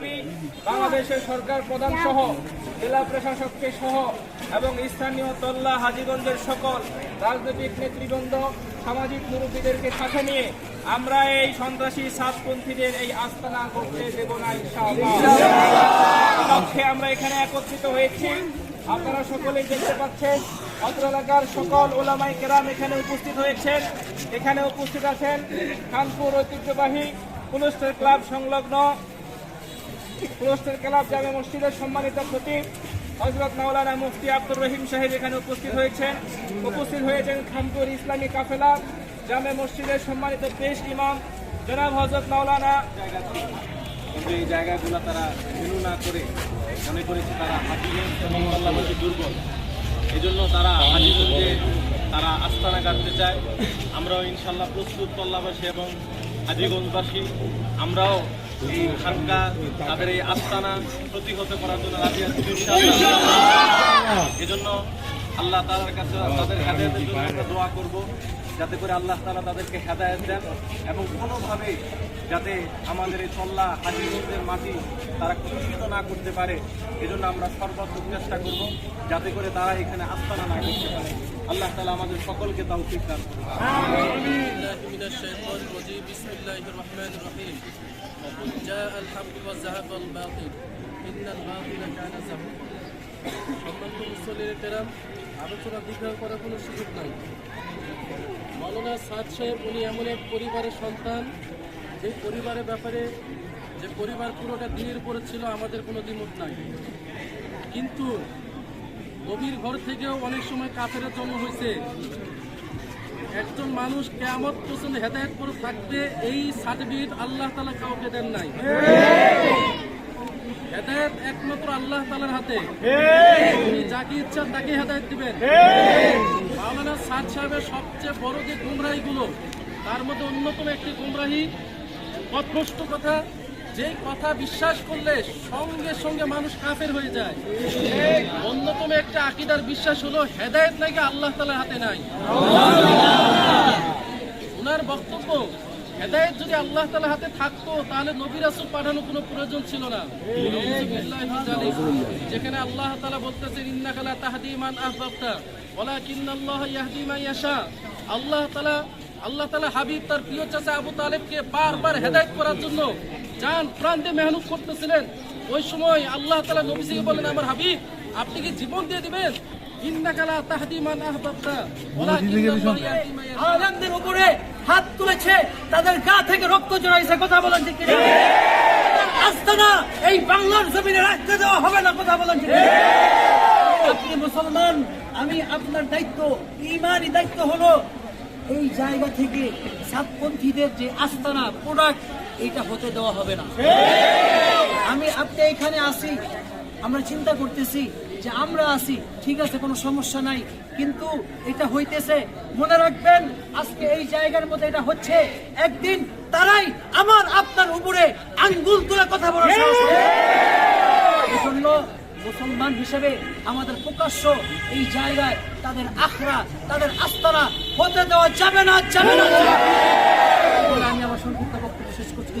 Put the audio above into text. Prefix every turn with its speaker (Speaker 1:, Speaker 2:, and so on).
Speaker 1: দাবি বাংলাদেশের সরকার প্রধান সহ, জেলা প্রশাসককে সহ এবং স্থানীয় তল্লা হাজিগঞ্জের সকল রাজনৈতিক নেতৃবৃন্দ, সামাজিক মুরব্বীদেরকে সাথে নিয়ে আমরা এই সন্ত্রাসী সাতপন্থীদের এই আস্তানা করতে দেব না লক্ষ্যে আমরা এখানে একত্রিত হয়েছি। আপনারা সকলেই দেখতে পাচ্ছেন, অত্র এলাকার সকল ওলামাই কেরাম এখানে উপস্থিত হয়েছেন। এখানে উপস্থিত আছেন কানপুর ঐতিহ্যবাহী পুলস্টার ক্লাব সংলগ্ন পুলস্টার ক্লাব জামে মসজিদের সম্মানিত খতিব হজরত মাওলানা মুফতি আব্দুর রহিম সাহেব এখানে উপস্থিত হয়েছেন। উপস্থিত হয়েছেন খানপুর ইসলামী কাফেলা জামে মসজিদের সম্মানিত পেশ ইমাম জনাব হজরত মাওলানা
Speaker 2: কিন্তু এই জায়গাগুলো তারা মেনু না করে, মনে করেছে তারা হাজিগঞ্জ এবং দুর্বল। এই জন্য তারা হাজিগঞ্জে তারা আস্তানা কাটতে চায়। আমরাও ইনশাল্লাহ প্রস্তুত তল্লাবাসী এবং হাজিগঞ্জবাসী, আমরাও এই খানকা তাদের এই আস্তানা প্রতিহত করার জন্য রাজি আছি এজন্য আল্লাহ তালার কাছে তাদের হেদায়তের জন্য আমরা দোয়া করব, যাতে করে আল্লাহ তালা তাদেরকে হেদায়ত দেন এবং কোনোভাবে যাতে আমাদের এই চল্লা হাজিগঞ্জের মাটি তারা কলুষিত না করতে পারে, এজন্য আমরা সর্বাত্মক চেষ্টা করব যাতে করে তারা এখানে আস্তানা না করতে পারে। আল্লাহ তালা আমাদের সকলকে তাও ঠিক দান
Speaker 3: الله الرحمن الرحيم وقل جاء الحق وزهق الباطل إن الباطل كان زهوقا সম্মানিত মুসলির কেরাম আলোচনা দীর্ঘ করার কোনো সুযোগ নাই মৌলানা সাদ সাহেব উনি এমন এক পরিবারের সন্তান যে পরিবারের ব্যাপারে যে পরিবার পুরোটা দিনের উপরে ছিল আমাদের কোনো দ্বিমত নাই কিন্তু নবীর ঘর থেকেও অনেক সময় কাফের জন্ম হয়েছে একজন মানুষ কেমন পর্যন্ত হেদায়ত করে থাকবে, এই সার্টিফিকেট আল্লাহ তালা কাউকে দেন নাই। হেদায়ত একমাত্র আল্লাহ তালার হাতে। যাকে ইচ্ছা তাকে হেদায়ত দিবেন। মাওলানা সাদ সাহেবের সবচেয়ে বড় যে গুমরাহিগুলো, তার মধ্যে অন্যতম একটি গুমরাহি, পথভ্রষ্ট কথা যে কথা বিশ্বাস করলে সঙ্গে সঙ্গে মানুষ কাফের হয়ে যায়। অন্যতম একটা আকিদার বিশ্বাস হলো হেদায়ত নাকি আল্লাহ তালার হাতে নাই। ওনার বক্তব্য, হেদায়ত যদি আল্লাহ তালা হাতে থাকতো, তাহলে নবী রাসুল পাঠানোর কোনো প্রয়োজন ছিল না। যেখানে আল্লাহ তালা বলতেছেন ইন্নাকালা তাহাদিমান আহবাবতা ওলা কিন্নাল্লাহ ইয়াহদিমা ইয়াশা। আল্লাহ তালা আল্লাহ তালা হাবিব তার প্রিয় চাচা আবু তালেবকে বারবার হেদায়ত করার জন্য যান প্রাণ দিয়ে মেহনত করতেছিলেন ওই সময় আল্লাহ তালা নবীজিকে বলেন আমার হাবিব আপনি কি জীবন দিয়ে দিবেন
Speaker 4: আলেমদের উপরে হাত তুলেছে তাদের গা থেকে রক্ত জড়াইছে কথা বলেন ঠিক? আস্তানা এই বাংলার জমিনে রাখতে দেওয়া হবে না কথা বলেন ঠিক কিনা? আপনি মুসলমান আমি আপনার দায়িত্ব ইমানই দায়িত্ব হলো এই জায়গা থেকে সাতপন্থীদের যে আস্তানা প্রোডাক্ট এটা হতে দেওয়া হবে না আমি আপনি এখানে আসি, আমরা চিন্তা করতেছি যে আমরা আসি ঠিক আছে, কোনো সমস্যা নাই, কিন্তু এটা হইতেছে, মনে রাখবেন, আজকে এই জায়গার মধ্যে এটা হচ্ছে, একদিন তারাই আমার আপনার উপরে আঙ্গুল তুলে কথা বলার। এজন্য মুসলমান হিসেবে আমাদের প্রকাশ্য এই জায়গায় তাদের আখড়া, তাদের আস্তানা হতে দেওয়া যাবে না যাবে না যাবে না। বলে আমি আমার সংক্ষিপ্ত বক্তব্য শেষ করছি